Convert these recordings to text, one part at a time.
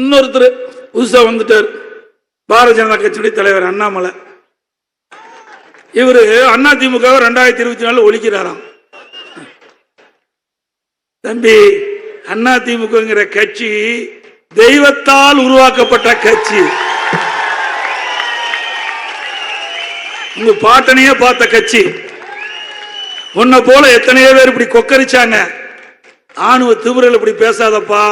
இன்னொருத்தர் புதுசா வந்துட்டார். பாரதிய ஜனதா கட்சியுடைய தலைவர் அண்ணாமலை. இவரு அண்ணா திமுக ரெண்டாயிரத்தி இருபத்தி நாலு ஒழிக்கிறாராம். தம்பி அண்ணா திமுகங்கிற கட்சி தெய்வத்தால் உருவாக்கப்பட்ட கட்சி. உங்க பாட்டனையே பார்த்த கட்சி. உன்னை போல எத்தனையோ பேர் இப்படி கொக்கரிச்சாங்க. ஆணுவ திமுறையில் இப்படி பேசாதப்பா.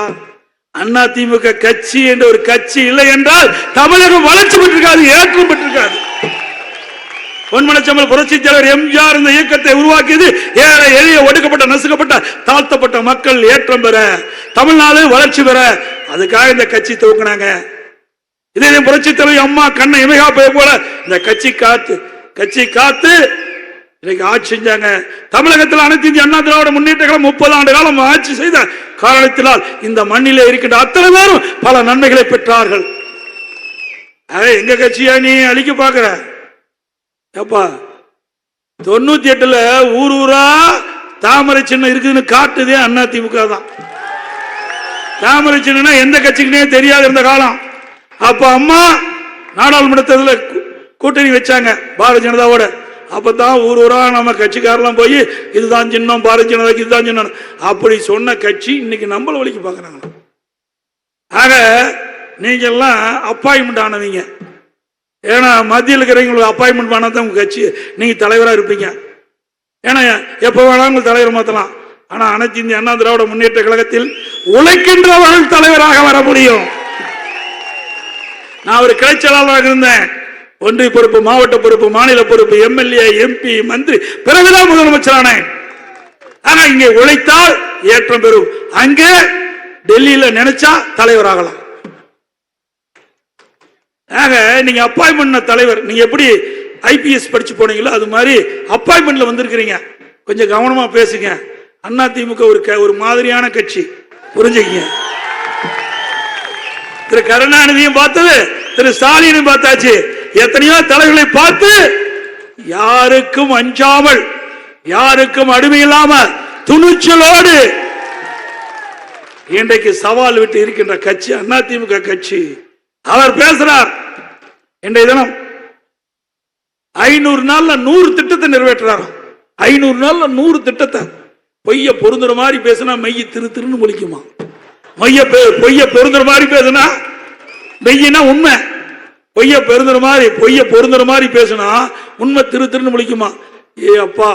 அண்ணா திமுக கட்சி என்ற ஒரு கட்சி இல்லை என்றால் தமிழகம் வளர்ச்சி பெற்றிருக்காது ஏற்றம் பெற்றிருக்காது. பொன்மனச்சம்பல் புரட்சி தலைவர் எம்ஜிஆர் இந்த இயக்கத்தை உருவாக்கியது ஏழை எளிய ஒடுக்கப்பட்ட நசுக்கப்பட்ட தாழ்த்தப்பட்ட மக்கள் ஏற்றம் பெற தமிழ்நாடு வளர்ச்சி பெற. அதுக்காக இந்த கட்சி துவக்கினாங்க. இதே புரட்சி தலைவர் அம்மா கண்ணை இமைகா போல இந்த கட்சி காத்து கட்சி காத்து இன்னைக்கு ஆட்சி செஞ்சாங்க. தமிழகத்தில் அனைத்து இந்திய அண்ணா திராவிட முன்னேற்ற காலம் முப்பது ஆண்டு காலம் ஆட்சி செய்த காரணத்தினால் இந்த மண்ணிலே இருக்கின்ற அத்தனை பேரும் பல நன்மைகளை பெற்றார்கள். எங்க கட்சியா நீ? அழிக்க பாக்குற ஏப்பா தொண்ணூத்தி எட்டுல ஊர் ஊரா தாமரை சின்னம் இருக்குதுன்னு காட்டுதே அண்ணா திமுக தான். தாமரை சின்னம்னா எந்த கட்சிக்குனே தெரியாது இருந்த காலம். அப்ப அம்மா நாடாளுமன்றத்தில் கூட்டணி வச்சாங்க பாரதிய ஜனதாவோட. அப்பதான் ஊர் ஊரா நம்ம கட்சிக்காரெல்லாம் போய் இதுதான் சின்னம் பாரதிய ஜனதாக்கு இதுதான் சின்னம் அப்படி சொன்ன கட்சி இன்னைக்கு நம்மள வழிக்கு பாக்குறாங்க. ஆக நீங்க எல்லாம் அப்பாயின்மெண்ட் ஆனவங்க. ஏன்னா மத்தியில் இருக்கிறவங்களுக்கு அப்பாயின்மெண்ட் பண்ணா தான் உங்க கட்சி நீங்க தலைவரா இருப்பீங்க. ஏன்னா எப்ப வேணாலும் உங்க தலைவர் மாத்தலாம். ஆனா அனைத்து இந்திய அண்ணா திராவிட முன்னேற்ற கழகத்தில் உழைக்கின்றவர்கள் தலைவராக வர முடியும். நான் ஒரு கிளைச்சலாளராக இருந்தேன். ஒன்றிய பொறுப்பு மாவட்ட பொறுப்பு மாநில பொறுப்பு எம்எல்ஏ எம்பி மந்திரி பிறகுதான் முதலமைச்சரானேன் ஆனா இங்கே உழைத்தால் ஏற்றம் பெறும். அங்கே டெல்லியில நினைச்சா தலைவராகலாம். ஆக நீங்க அப்பாயின்மெண்ட் தலைவர் நீங்க எப்படி ஐபிஎஸ் படிச்சு போனீங்களோ அது மாதிரி அப்பாயின்மெண்ட்ல வந்திருக்கிறீங்க. கொஞ்சம் கவனமா பேசுங்க. அண்ணா திமுக ஒரு க- ஒரு மாதிரியான கட்சி. புரிஞ்சுக்கீங்க. திரு கருணாநிதியும் பார்த்தது திரு ஸ்டாலினும் பார்த்தாச்சு. எத்தனையோ தலைவர்களை பார்த்து யாருக்கும் அஞ்சாமல் யாருக்கும் அடிமை இல்லாம துணிச்சலோடு இன்றைக்கு சவால் விட்டு இருக்கின்ற கட்சி அதிமுக கட்சி. அவர் பேசுறார் இன்றைய தினம் ஐநூறு நாள்ல நூறு திட்டத்தை நிறைவேற்றுறார்? ஐநூறு நாள்ல நூறு திட்டத்தை. பொய்ய பொருந்துற மாதிரி பேசினா மெய்ய திரு திருன்னு முழிக்குமா? மைய பெ- பொய்ய பொருந்துற மாதிரி பேசினா மெய்யினா உண்மை. பொய்ய பெருந்துற மாதிரி பொய்ய பொருந்துற மாதிரி பேசினா உண்மை திரு திருன்னு முழிக்குமா? ஏ அப்பா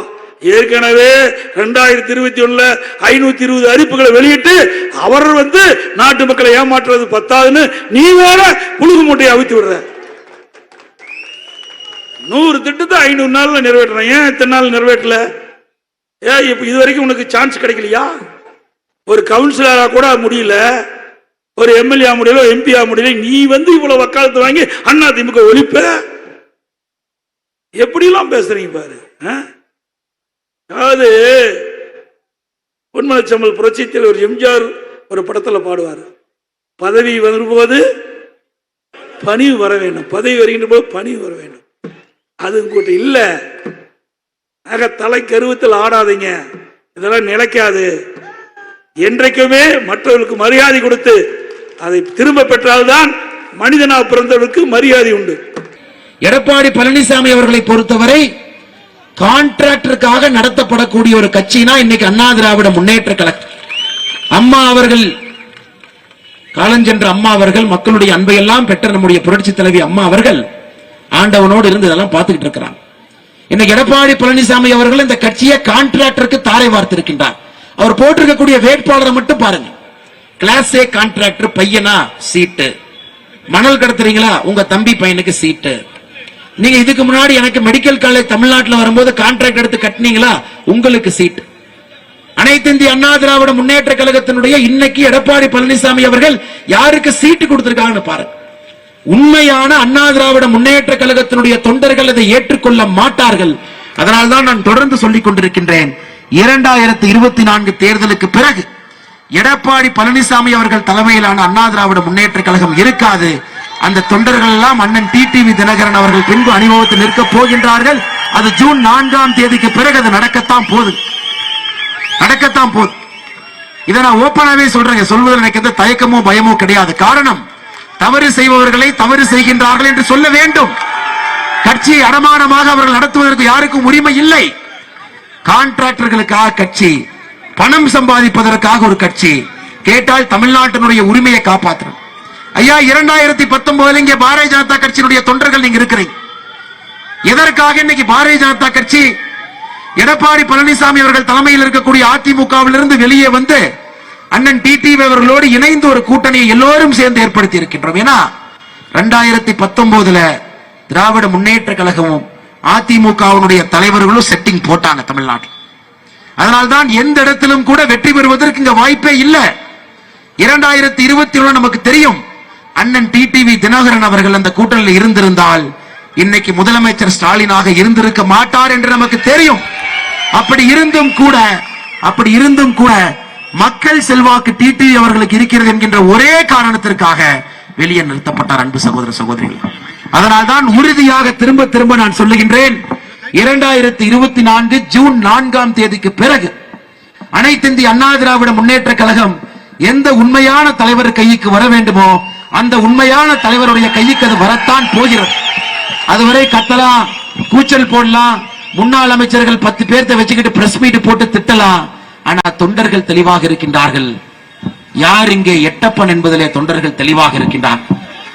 ஏற்கனவே ரெண்டாயிரத்தி இருபத்தி ஒண்ணுல ஐநூத்தி இருபது அறிப்புகளை வெளியிட்டு அவர் வந்து நாட்டு மக்களை ஏமாற்றுறது பத்தாதுன்னு நீ வேற புழுகு மூட்டையை அவித்து விடுற. நூறு திட்டத்தை ஐநூறு நாள்ல நிறைவேற்றுறேன். ஏன் இத்தனை நாள் நிறைவேற்றல? ஏ இப்ப இது வரைக்கும் உனக்கு சான்ஸ் கிடைக்கலையா? ஒரு கவுன்சிலரா கூட முடியல. ஒரு எம்எல்ஏ முடியல எம்பி முடியல நீ வந்து இவ்வளவு வக்காலத்து வாங்கி அண்ணா திமுக ஒழிப்ப? எப்படிலாம் பேசுறீங்க பாரு ஆ? அதாவது பொன்மனச்சம்பல் புரட்சி ஒரு எம்ஜிஆர் ஒரு படத்துல பாடுவார். பதவி வரும்போது பணிவு வர வேண்டும். பதவி வருகின்ற போது பணிவு வர வேண்டும். அது உங்ககிட்ட இல்லை. ஆக தலை கருவத்தில் ஆடாதீங்க. இதெல்லாம் நிலைக்காது. என்றைக்குமே மற்றவர்களுக்கு மரியாதை கொடுத்து அதை திரும்ப பெற்றால்தான் மனிதனாக பிறந்தவருக்கு மரியாதை உண்டு. எடப்பாடி பழனிசாமி அவர்களை பொறுத்தவரை கான்ட்ராக்டருக்காக நடத்தப்படக்கூடிய ஒரு கட்சினா இன்னைக்கு அண்ணா திராவிட முன்னேற்ற கழகம். அம்மா அவர்கள் காலஞ்சென்ற அம்மா அவர்கள் மக்களுடைய அன்பை எல்லாம் பெற்ற நம்முடைய புரட்சி தலைவி அம்மா அவர்கள் ஆண்டவனோடு இருந்து இதெல்லாம் பார்த்துக்கிட்டு இருக்கிறாங்க. இன்னைக்கு எடப்பாடி பழனிசாமி அவர்கள் இந்த கட்சியை கான்ட்ராக்டருக்கு தாரை வார்த்திருக்கின்றார். அவர் போட்டிருக்கக்கூடிய வேட்பாளரை மட்டும் பாருங்க. கிளாஸ் ஏ கான்ட்ராக்டர் பையனா? சீட்டு மணல் கடத்துறீங்களா? உங்க தம்பி பையனுக்கு சீட்டு நீங்க இதுக்கு முன்னாடி எனக்கு மெடிக்கல் காலேஜ் தமிழ்நாட்டுல வரும்போது கான்ட்ராக்ட் எடுத்து கட்டினீங்களா? உங்களுக்கு சீட் அனைத்து இந்திய அண்ணா திராவிட முன்னேற்ற கழகத்தினுடைய இன்னைக்கு எடப்பாடி பழனிசாமி அவர்கள் யாருக்கு சீட்டு கொடுத்திருக்காங்கன்னு பாருங்க. உண்மையான அண்ணா திராவிட முன்னேற்ற கழகத்தினுடைய தொண்டர்கள் அதை ஏற்றுக்கொள்ள மாட்டார்கள். அதனால்தான் நான் தொடர்ந்து சொல்லிக் கொண்டிருக்கின்றேன். இரண்டாயிரத்தி இருபத்தி நான்கு தேர்தலுக்கு பிறகு எடப்பாடி பழனிசாமி அவர்கள் தலைமையிலான அண்ணா திராவிட முன்னேற்ற கழகம் இருக்காது. அந்த தொண்டர்கள் எல்லாம் அண்ணன் டிடிவி தினகரன் அவர்கள் பின்பு அனுபவத்தில் நிற்க போகின்றார்கள். அது ஜூன் நான்காம் தேதிக்கு பிறகு அது நடக்கத்தான் போகுது. நடக்கத்தான் போகுது. இதை நான் ஓப்பனாவே சொல்றேங்க. சொல்வதில் எனக்கு எந்த தயக்கமோ பயமோ கிடையாது. காரணம் தவறு செய்பவர்களை தவறு செய்கின்றார்கள் என்று சொல்ல வேண்டும். கட்சியை அடமானமாக அவர்கள் நடத்துவதற்கு யாருக்கும் உரிமை இல்லை. கான்ட்ராக்டர்களுக்காக கட்சி பணம் சம்பாதிப்பதற்காக ஒரு கட்சி கேட்டால் தமிழ்நாட்டினுடைய உரிமையை காப்பாற்றணும். ஐயா இரண்டாயிரத்தி பத்தொன்பதுல இங்கே பாரதிய ஜனதா கட்சியினுடைய தொண்டர்கள் நீங்க இருக்கிறீங்க. எதற்காக இன்னைக்கு பாரதிய ஜனதா கட்சி எடப்பாடி பழனிசாமி அவர்கள் தலைமையில் இருக்கக்கூடிய அதிமுகவிலிருந்து வெளியே வந்து அண்ணன் டிடிவி அவர்களோடு இணைந்து ஒரு கூட்டணியை எல்லோரும் சேர்ந்து ஏற்படுத்தி இருக்கின்றோம். ஏன்னா ரெண்டாயிரத்தி பத்தொன்பதுல திராவிட முன்னேற்ற கழகமும் அதிமுகவினுடைய தலைவர்களும் செட்டிங் போட்டாங்க தமிழ்நாட்டில். அதனால்தான் எந்த இடத்திலும் கூட வெற்றி பெறுவதற்கு இங்க வாய்ப்பே இல்லை. இரண்டாயிரத்தி இருபத்தி ஒண்ணு நமக்கு தெரியும் அண்ணன் டி டிவி தினகரன் அவர்கள் அந்த கூட்டணியில் இருந்திருந்தால் இன்னைக்கு முதலமைச்சர் ஸ்டாலினாக இருந்திருக்க மாட்டார் என்று நமக்கு தெரியும். அப்படி இருந்தும் கூட அப்படி இருந்தும் கூட மக்கள் செல்வாக்கு டிடிவி அவர்களுக்கு இருக்கிறது என்கின்ற ஒரே காரணத்திற்காக வெளியே நிறுத்தப்பட்டார் அன்பு சகோதர சகோதரிகள். அதனால்தான் உறுதியாக திரும்ப திரும்ப நான் சொல்லுகின்றேன் இரண்டாயிரத்தி இருபத்தி நான்கு ஜூன் நான்காம் தேதிக்கு பிறகு அனைத்திந்திய அண்ணா திராவிட முன்னேற்ற கழகம் எந்த உண்மையான தலைவர் கைக்கு வர வேண்டுமோ அந்த உண்மையான தலைவருடைய கைக்கு அது வரத்தான் போகிறது. அதுவரை கத்தலாம் கூச்சல் போடலாம் முன்னாள் அமைச்சர்கள் பத்து பேர்த்த வச்சுக்கிட்டு பிரஸ் மீட் போட்டு திட்டலாம். ஆனா தொண்டர்கள் தெளிவாக இருக்கின்றார்கள். யார் இங்கே எட்டப்பன் என்பதிலே தொண்டர்கள் தெளிவாக இருக்கின்றார்